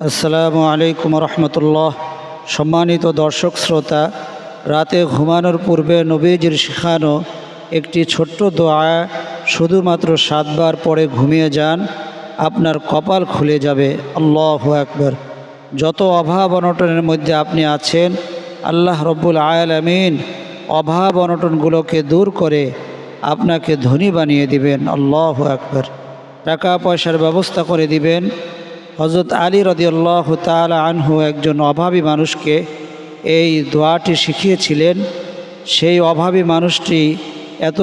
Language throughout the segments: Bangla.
আসসালামু আলাইকুম রহমতুল্লাহ। সম্মানিত দর্শক শ্রোতা, রাতে ঘুমানোর পূর্বে নবীজির শেখানো একটি ছোট্ট দোয়া, শুধুমাত্র সাতবার পরে ঘুমিয়ে যান, আপনার কপাল খুলে যাবে। আল্লাহ একবার যত অভাব অনটনের মধ্যে আপনি আছেন, আল্লাহ রব্বুল আয়ালামিন অভাব অনটনগুলোকে দূর করে আপনাকে ধনী বানিয়ে দিবেন। আল্লাহ একবার টাকা পয়সার ব্যবস্থা করে দিবেন। হজরত আলী রদিয়াল্লাহ তালা আনহু একজন অভাবী মানুষকে এই দোয়াটি শিখিয়েছিলেন। সেই অভাবী মানুষটি এত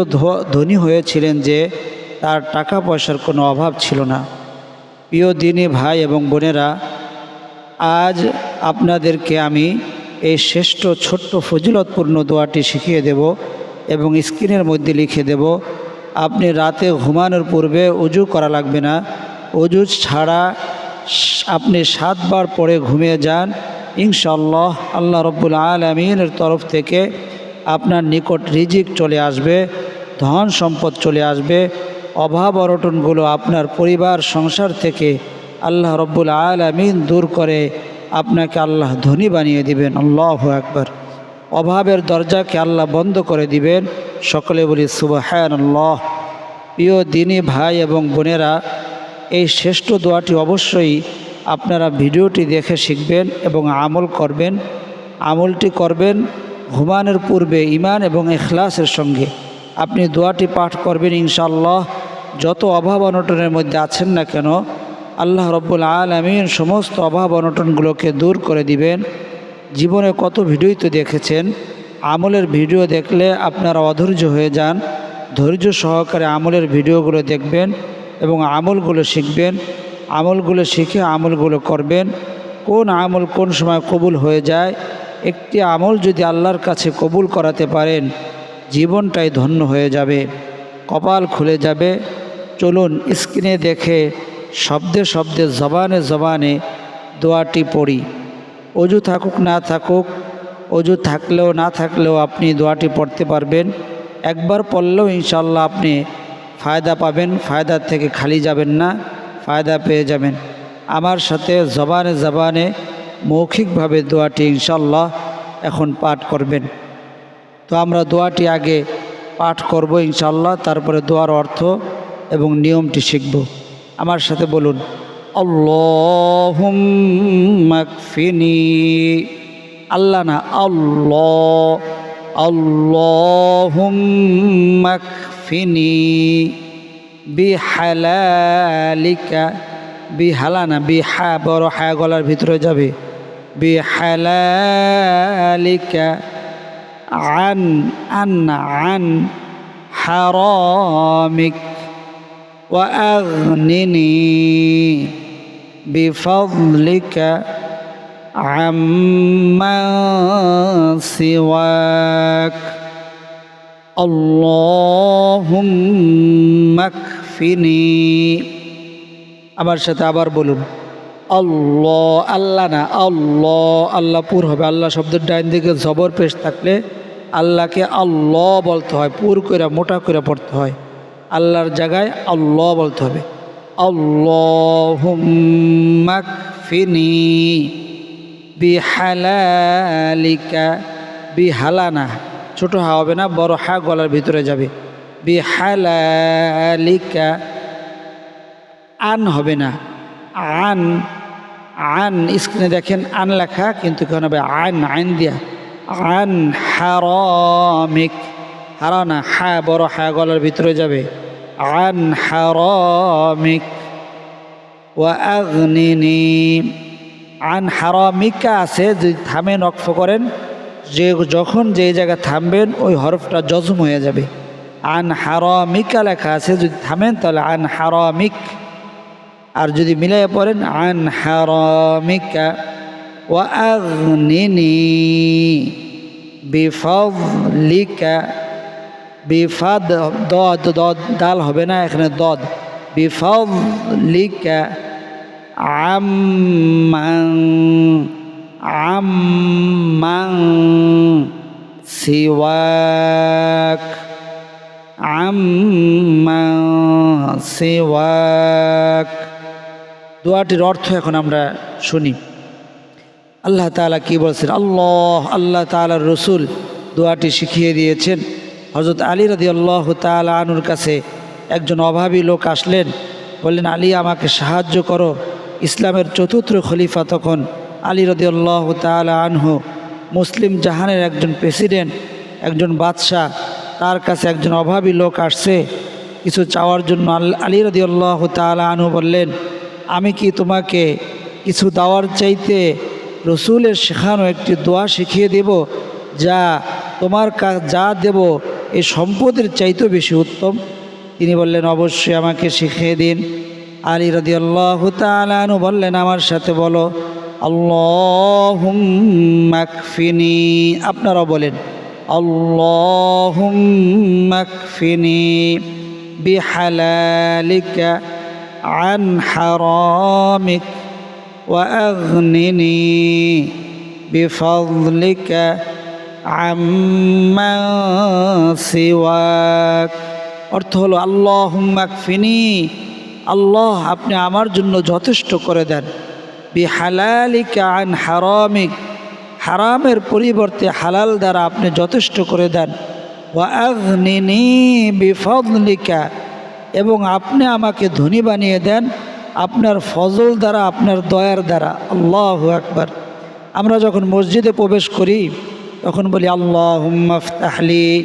ধনী হয়েছিলেন যে তার টাকা পয়সার কোনো অভাব ছিল না। প্রিয় দিনী ভাই এবং বোনেরা, আজ আপনাদেরকে আমি এই শ্রেষ্ঠ ছোট্ট ফজিলতপূর্ণ দোয়াটি শিখিয়ে দেব এবং স্ক্রিনের মধ্যে লিখে দেব, আপনি রাতে ঘুমানোর পূর্বে উজু করা লাগবে না। অজু ছাড়া আপনি সাতবার পরে ঘুমিয়ে যান। ইনশাল্লাহ আল্লাহ রব্বুল আলমিনের তরফ থেকে আপনার নিকট রিজিক চলে আসবে, ধন সম্পদ চলে আসবে, অভাব অরটনগুলো আপনার পরিবার, সংসার থেকে আল্লাহ রব্বুল আলমিন দূর করে আপনাকে আল্লাহ ধনী বানিয়ে দিবেন। আল্লাহ একবার অভাবের দরজাকে আল্লাহ বন্ধ করে দিবেন। সকলে বলি সুবাহান আল্লাহ প্রিয় দিনী ভাই এবং বোনেরা এই শ্রেষ্ঠ দোয়াটি অবশ্যই আপনারা ভিডিওটি দেখে শিখবেন এবং আমল করবেন। আমলটি করবেন ঘুমানোর পূর্বে ইমান এবং এখলাসের সঙ্গে। আপনি দোয়াটি পাঠ করবেন ইনশাল্লাহ যত অভাব অনটনের মধ্যে আছেন না কেন, আল্লাহ রব্বুল আলমিন সমস্ত অভাব অনটনগুলোকে দূর করে দিবেন। জীবনে কত ভিডিওই তো দেখেছেন, আমলের ভিডিও দেখলে আপনারা অধৈর্য হয়ে যান। ধৈর্য সহকারে আমলের ভিডিওগুলো দেখবেন। এবং আমলগুলো শিখবেন, আমলগুলো শিখে আমলগুলো করবেন। কোন আমল কোন সময় কবুল হয়ে যায়? একটি আমল যদি আল্লাহর কাছে কবুল করাতে পারেন, জীবনটাই ধন্য হয়ে যাবে, কপাল খুলে যাবে। চলুন স্ক্রিনে দেখে শব্দে শব্দে, জবানে জবানে দোয়াটি পড়ি। অজু থাকুক না থাকুক, অজু থাকলেও না থাকলেও আপনি দোয়াটি পড়তে পারবেন। একবার পড়লেও ইনশাল্লাহ আপনি ফায়দা পাবেন ফায়দার থেকে খালি যাবেন না, ফায়দা পেয়ে যাবেন। আমার সাথে জবানে জবানে মৌখিকভাবে দোয়াটি ইনশাল্লাহ এখন পাঠ করবেন। তো আমরা দোয়াটি আগে পাঠ করব ইনশাল্লাহ তারপরে দোয়ার অর্থ এবং নিয়মটি শিখব। আমার সাথে বলুন আল্লাহমাকফিনি আল্লাহ না, আল্লাহ আল্লাহমাকফিনি বিহালালিকা বিহালা না বিহা বড় হায়া গলার ভিতরে যাবে বিহালালিকা عن عن عن حرامك وأغنني بفضلك عمن سواك আল্লাহিনী আমার সাথে আবার বলুন, আল্লাহ আল্লাহ না, আল্লাহ পুর হবে। আল্লাহ শব্দের ডাইন দিকে জবর পেশ থাকলে আল্লাহকে আল্লাহ বলতে হয়, পুর করে মোটা করে পড়তে হয়। আল্লাহর জায়গায় আল্লাহ বলতে হবে। আল্লাহিনী বিহালালিকা, বিহালানা। ছোট হা হবে না, বড় হা গলার ভিতরে যাবে। বিহালালিকা, আন হবে না। আন আন, স্ক্রিনে দেখেন, আন লেখা, কিন্তু কেন হবে? আন, আইন দিয়া। আন হারামিক। হারানা হা, বড় হা গলার ভিতরে যাবে। আন হারামিক। ওয়া আগনিনি। আন হারামিকা আছে, যদি থামেন অক্ষ করেন যে যখন যে জায়গায় থামবেন, ওই হরফটা জজম হয়ে যাবে। আন হারামিকা লেখা আছে, যদি থামেন তাহলে আন হারামিক। আর যদি মিলাই পড়েন, আন হারামিকা ওয়া আগনিনি বিফাদলিকা, বিফাদ দদ দদ, দাল হবে না, এখানে দদ। বিফাদলিকা আম্মান আম্মান সিওয়াক। আম্মান সিওয়াক। দোয়াটির অর্থ এখন আমরা শুনি। আল্লাহ তাআলা কি বলছেন? আল্লাহ আল্লাহ তাআলার রসুল দোয়াটি শিখিয়ে দিয়েছেন। হজরত আলী রদি আল্লাহ তাআলা আনুর কাছে একজন অভাবী লোক আসলেন। বললেন, আলী, আমাকে সাহায্য করো। ইসলামের চতুর্থ খলিফা তখন আলী রদি আল্লাহ তাআলা আনহু, মুসলিম জাহানের একজন প্রেসিডেন্ট, একজন বাদশাহ, তার কাছে একজন অভাবী লোক আসছে। কিছু চাওয়ার জন্য আল- আলী রদি আল্লাহ তাআলা আনহু বললেন, আমি কি তোমাকে কিছু দাওয়ার চাইতে রসুলের শেখানো একটি দোয়া শিখিয়ে দেব, যা তোমার যা দেব এই সম্পদের চাইতেও বেশি উত্তম? তিনি বললেন, অবশ্যই আমাকে শিখিয়ে দিন। আলী রদি আল্লাহ তালু বললেন, আমার সাথে বলো। আল্লাহ মাকফিনি আপনারাও বলেন আল্লাহ মাকফিনি বিহালালিকা عن حرامك وأغنني بفضلك عمن سواك অর্থ হলো আল্লাহ মাকফিনি আল্লাহ আপনি আমার জন্য যথেষ্ট করে দেন বিহালালিকা আন হারামিক। হারামের পরিবর্তে হালাল দ্বারা আপনি যথেষ্ট করে দেন। ওয়া আগনিনি বিফদলিকা। এবং আপনি আমাকে ধনী বানিয়ে দেন আপনার ফজল দ্বারা, আপনার দয়ার দ্বারা। আল্লাহ আকবার। আমরা যখন মসজিদে প্রবেশ করি, তখন বলি আল্লাহ হুম্মাফতাহলি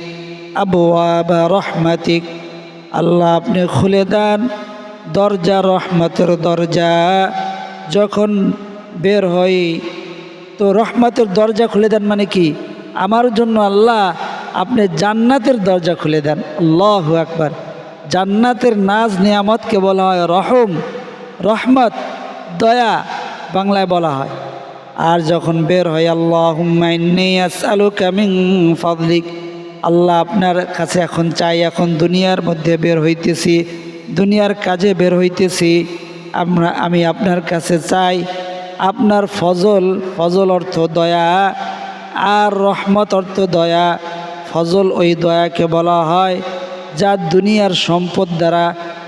আবু আবা রহমাতিক। আল্লাহ আপনি খুলে দেন, দরজা রহমতের দরজা। যখন বের হই, তো রহমতের দরজা খুলে দেন মানে কি? আমার জন্য আল্লাহ আপনি জান্নাতের দরজা খুলে দেন। আল্লাহ একবার জান্নাতের নাজ নিয়ামতকে বলা হয় রহম। রহমত, দয়া বাংলায় বলা হয়। আর যখন বের হয় আল্লাহ ফদলিক। আল্লাহ আপনার কাছে এখন চাই, এখন দুনিয়ার মধ্যে বের হইতেছি, দুনিয়ার কাজে বের হইতেছি। আমরা, আমি আপনার কাছে চাই, আপনার ফজল ফজল অর্থ দয়া আর রহমত অর্থ দয়া। ফজল ওই দয়াকে বলা হয় যা দুনিয়ার সম্পদ দ্বারা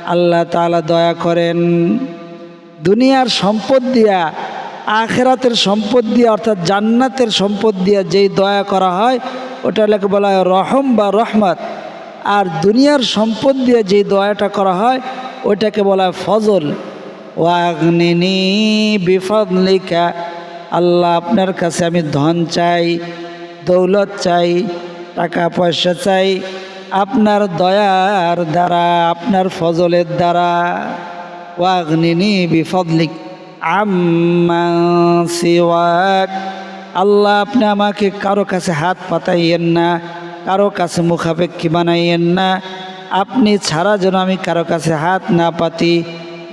আল্লাহ তাআলা দয়া করেন। দুনিয়ার সম্পদ দিয়া, আখেরাতের সম্পদ দিয়া, অর্থাৎ জান্নাতের সম্পদ দিয়া যেই দয়া করা হয়, ওটা লেখে বলা হয় রহম বা রহমত। আর দুনিয়ার সম্পদ দিয়ে যেই দয়াটা করা হয় ওইটাকে বলা হয় ফজল। ওয়াগনিনি বিফদলিকা, আল্লাহ আপনার কাছে আমি ধন চাই, দৌলত চাই, টাকা পয়সা চাই, আপনার দয়ার দ্বারা, আপনার ফজলের দ্বারা। ওয়াগনিনি বিফদলিক সিওয়াক, আল্লাহ আপনি আমাকে কারও কাছে হাত পাতাইয়েন না, কারও কাছে মুখাপেক্ষী বানাইয়েন না। আপনি ছাড়া যেন আমি কারও কাছে হাত না পাতি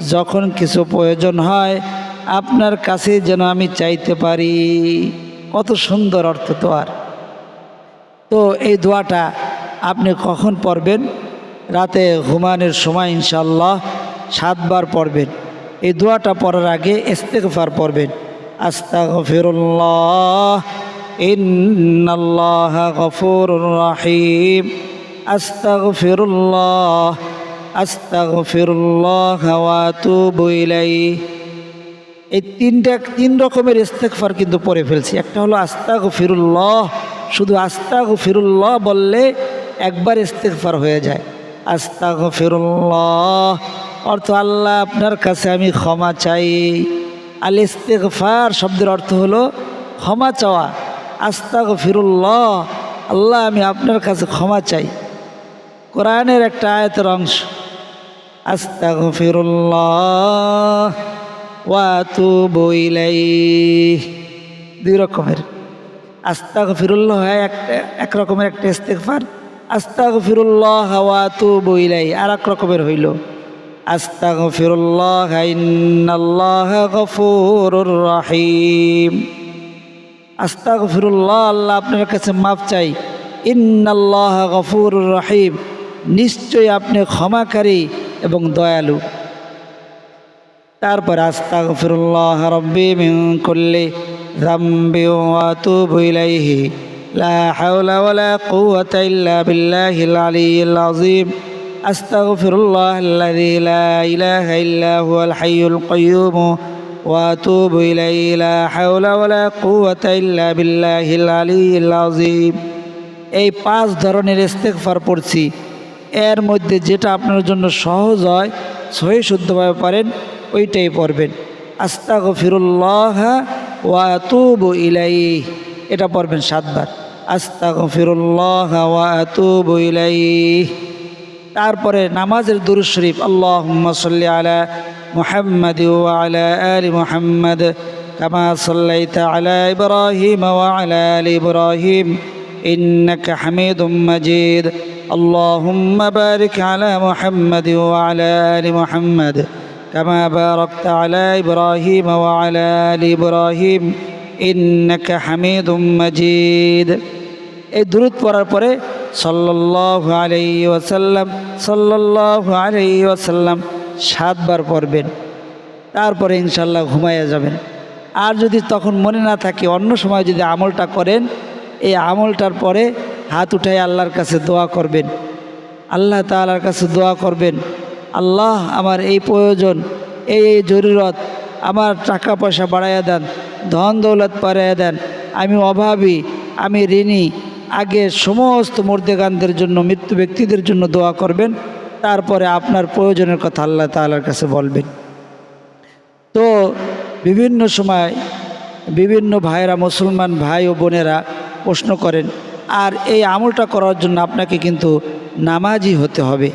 যখন কিছু প্রয়োজন হয়, আপনার কাছে যেন আমি চাইতে পারি। কত সুন্দর অর্থ তো আর। তো এই দোয়াটা আপনি কখন পড়বেন? রাতে ঘুমানোর সময় ইনশাল্লাহ সাতবার পড়বেন। এই দোয়াটা পড়ার আগে ইস্তেগফার পড়বেন। আস্তাগফিরুল্লাহ, ইন্নাল্লাহ গফুরুর রহিম। আস্তাগফিরুল্লাহ আস্তাগফিরুল্লাহ ওয়া আতুবু ইলাইহি। এই তিনটা, তিন রকমের ইস্তেকফার কিন্তু পড়ে ফেলছি। একটা হলো আস্তাগ ফিরুল্লাহ শুধু আস্তাগ ফিরুল্লাহ বললে একবার ইস্তেকফার হয়ে যায়। আস্তাগ ফিরুল্লাহ অর্থ আল্লাহ আপনার কাছে আমি ক্ষমা চাই। আল ইস্তেকফার শব্দের অর্থ হলো ক্ষমা চাওয়া। আস্তাগ ফিরুল্লাহ আল্লাহ আমি আপনার কাছে ক্ষমা চাই। কোরআনের একটা আয়তের অংশ। আস্তাগ ফিরুল্লাহ ওয়াতুবু ইলাইহ। দুই রকমের। আস্তাগ ফিরুল্লাহ হয় একটা এক রকমের একটা ইস্তেগফার। আস্তাগ ফিরুল্লাহ ওয়াতুবু ইলাই আর এক রকমের হইল। আস্তাগ ফিরুল্লাহ ইন্নাল্লাহ গফুরুর রহিম। আস্তাগ ফিরুল্লাহ আল্লাহ আপনার কাছে মাফ চাই। ইন্নাল্লাহ গফুরুর রহিম। নিশ্চয়ই আপনি ক্ষমাকারী এবং দয়ালু। তারপর আস্তাগফিরুল্লাহ রব্বি মিন কুল্লি যামবি ওয়া আতুবু ইলাইহি। লা হাওলা ওয়ালা কুওয়াতা ইল্লা বিল্লাহিল আলিয়্যিল আযীম। আস্তাগফিরুল্লাহ আল্লাযী লা ইলাহা ইল্লা হুয়াল হাইয়ুল কাইয়্যুম ওয়া আতুবু ইলাইহি। লা হাওলা ওয়ালা কুওয়াতা ইল্লা বিল্লাহিল আলিয়্যিল আযীম। এই পাঁচ ধরনের ইস্তেগফার পড়ছি। এর মধ্যে যেটা আপনার জন্য সহজ হয়, সহি শুদ্ধভাবে পারেন, ওইটাই পড়বেন। আস্তাগফিরুল্লাহ ওয়া আতুবু ইলাই এটা পড়বেন সাতবার। আস্তাগফিরুল্লাহ ওয়া আতুবু ইলাই তারপরে নামাজের দুরুদ শরীফ আল্লাহ সাল্লি আলা মুহাম্মাদ আলা আলি মুহাম্মাদ, কামা সাল্লাইতা আলা ইব্রাহিম ওয়া আলা আলি ইব্রাহিম। ইন্নাকা হামিদুম মাজিদ। اللهم بارك على محمد وعلى آل محمد كما باركت على إبراهيم وعلى آل إبراهيم إنك حميد مجيد এই দূরত পড়ার পরে সাল্লাল্লাহু আলাইহি ওয়াসাল্লাম সাল্লাল্লাহু আলাইহি ওয়াসাল্লাম সাতবার পড়বেন তারপরে ইনশাল্লাহ ঘুমাইয়া যাবেন আর যদি তখন মনে না থাকে অন্য সময় যদি আমলটা করেন এই আমলটার পরে হাত উঠাই আল্লাহর কাছে দোয়া করবেন। আল্লাহ তালার কাছে দোয়া করবেন। আল্লাহ আমার এই প্রয়োজন, এই এই জরুরত আমার টাকা পয়সা বাড়াইয়া দেন, ধন দৌলত বাড়াইয়া দেন। আমি অভাবী, আমি ঋণী। আগে সমস্ত মর্দেগানদের জন্য, মৃত্যু ব্যক্তিদের জন্য দোয়া করবেন। তারপরে আপনার প্রয়োজনের কথা আল্লাহ তালার কাছে বলবেন। তো বিভিন্ন সময় বিভিন্ন ভাইরা মুসলমান ভাই ও বোনেরা প্রশ্ন করেন আর এই আমলটা করার জন্য আপনাকে কিন্তু নামাজি হতে হবে।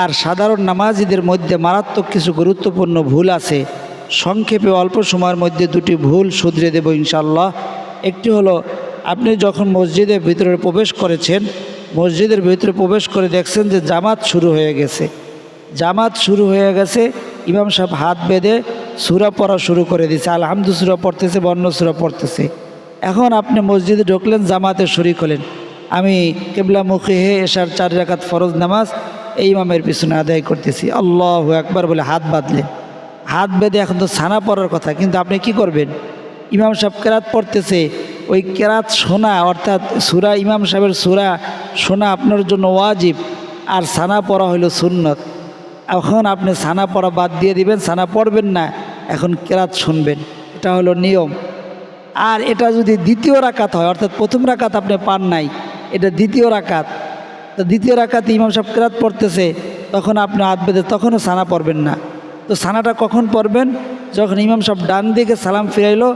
আর সাধারণ নামাজিদের মধ্যে মারাত্মক কিছু গুরুত্বপূর্ণ ভুল আছে। সংক্ষেপে অল্প সময়ের মধ্যে দুটি ভুল শুধরে দেব ইনশাল্লাহ একটি হলো, আপনি যখন মসজিদের ভিতরে প্রবেশ করেছেন, মসজিদের ভিতরে প্রবেশ করে দেখছেন যে জামাত শুরু হয়ে গেছে। জামাত শুরু হয়ে গেছে, ইমাম সাহেব হাত বেঁধে সুরা পড়া শুরু করে দিয়েছে। আলহামদু সুরা পড়তেছে, বর্ণ সুরা পড়তেছে। এখন আপনি মসজিদে ঢুকলেন, জামাতে শরিক হলেন। আমি কেবলামুখী হে এশার চার রাকাত ফরজ নামাজ এই ইমামের পিছনে আদায় করতেছি। আল্লাহ একবার বলে হাত বাঁধলেন। হাত বেঁধে এখন তো ছানা পড়ার কথা, কিন্তু আপনি কি করবেন? ইমাম সাহেব কেরাত পড়তেছে, ওই কেরাত শোনা অর্থাৎ সুরা, ইমাম সাহেবের সুরা শোনা আপনার জন্য ওয়াজিব, আর ছানা পড়া হইল সুন্নত। এখন আপনি ছানা পড়া বাদ দিয়ে দিবেন, ছানা পড়বেন না, এখন কেরাত শুনবেন। এটা হলো নিয়ম। আর এটা যদি দ্বিতীয় রাকাত হয়, অর্থাৎ প্রথম রাকাত আপনি পান নাই, এটা দ্বিতীয় রাকাত। তো দ্বিতীয় রাকাতে ইমাম সাহেব কেরাত পড়তেছে, তখন আপনি হাত বেঁধে তখনও সানা পড়বেন না। তো সানাটা কখন পড়বেন? যখন ইমাম সাহেব ডান দিকে সালাম ফিরাইলো,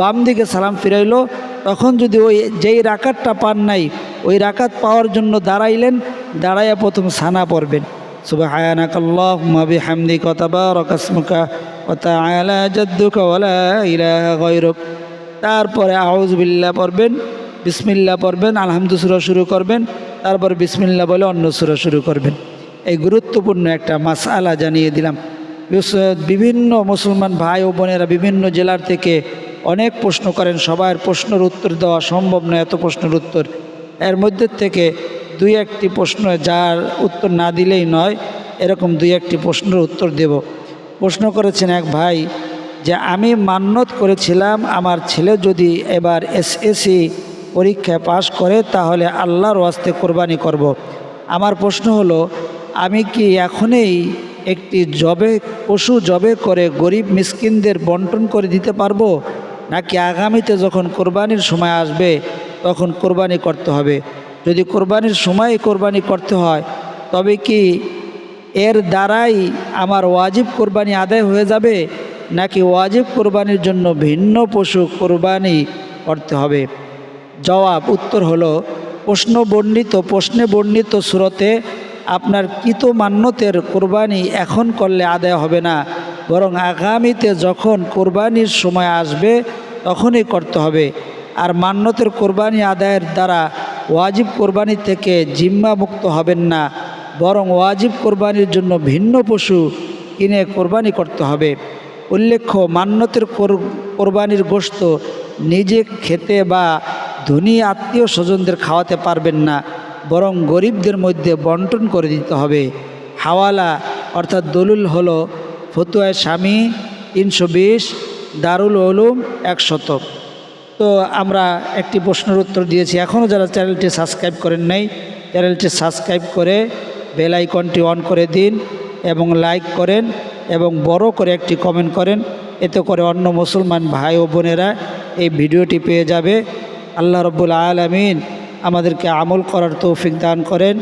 বাম দিকে সালাম ফিরাইলো, তখন যদি ওই যেই রাকাতটা পান নাই, ওই রাকাত পাওয়ার জন্য দাঁড়াইলেন, দাঁড়াইয়া প্রথম সানা পড়বেন। শুভ হায়ানাকাল্লাহ মাবি হামদি কতাবা রকাসমুকা কতা আয়ালা জদ্দুকা ওলা ইলা গৈরক তারপরে আউজবিল্লা পড়বেন বিসমিল্লা পড়বেন আলহামদুসুরা শুরু করবেন, তারপর বিসমিল্লা বলে অন্য সুরা শুরু করবেন। এই গুরুত্বপূর্ণ একটা মাসালা জানিয়ে দিলাম। বিভিন্ন মুসলমান ভাই ও বোনেরা বিভিন্ন জেলার থেকে অনেক প্রশ্ন করেন, সবার প্রশ্নের উত্তর দেওয়া সম্ভব নয়, এত প্রশ্নের উত্তর। এর মধ্যে থেকে দুই একটি প্রশ্ন যার উত্তর না দিলেই নয়, এরকম দুই একটি প্রশ্নের উত্তর দেব। প্রশ্ন করেছেন এক ভাই যে আমি মান্যত করেছিলাম, আমার ছেলে যদি এবার এসএসসি পরীক্ষায় পাশ করে, তাহলে আল্লাহর ওয়াস্তে কোরবানি করব। আমার প্রশ্ন হলো, আমি কি এখনই একটি জবে, পশু জবে করে গরিব মিসকিনদের বন্টন করে দিতে পারব? নাকি আগামীতে যখন কোরবানির সময় আসবে, তখন কোরবানি করতে হবে? যদি কোরবানির সময় কোরবানি করতে হয়, তবে কি এর দ্বারাই আমার ওয়াজিব কোরবানি আদায় হয়ে যাবে? নাকি ওয়াজিব কোরবানির জন্য ভিন্ন পশু কোরবানি করতে হবে? জবাব, উত্তর হলো, প্রশ্ন বর্ণিত, প্রশ্নে বর্ণিত সুরতে আপনার কৃত মান্যতের কোরবানি এখন করলে আদায় হবে না। বরং আগামীতে যখন কোরবানির সময় আসবে, তখনই করতে হবে। আর মান্যতের কোরবানি আদায়ের দ্বারা ওয়াজিব কোরবানি থেকে জিম্মা মুক্ত হবেন না। বরং ওয়াজিব কোরবানির জন্য ভিন্ন পশু কিনে কোরবানি করতে হবে। উল্লেখ্য, মান্যতের কোর- কোরবানির গোশত নিজে খেতে বা ধনী আত্মীয় স্বজনদের খাওয়াতে পারবেন না, বরং গরিবদের মধ্যে বন্টন করে দিতে হবে। হাওয়ালা অর্থাৎ দলুল হলো, ফতুয়ায় স্বামী তিনশো বিশ, দারুল উলুম একশত। তো আমরা একটি প্রশ্নের উত্তর দিয়েছি। এখনও যারা চ্যানেলটি সাবস্ক্রাইব করেন নাই, চ্যানেলটি সাবস্ক্রাইব করে বেল আইকনটি অন করে দিন এবং লাইক করেন। এবং বড় করে একটি কমেন্ট করেন। এতে করে অন্য মুসলমান ভাই ও বোনেরা এই ভিডিওটি পেয়ে যাবে। আল্লাহ রব্বুল আলমিন আমাদেরকে আমল করার তৌফিক দান করেন।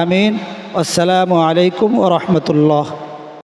আমিন। আসসালামু আলাইকুম ও রহমতুল্লাহ।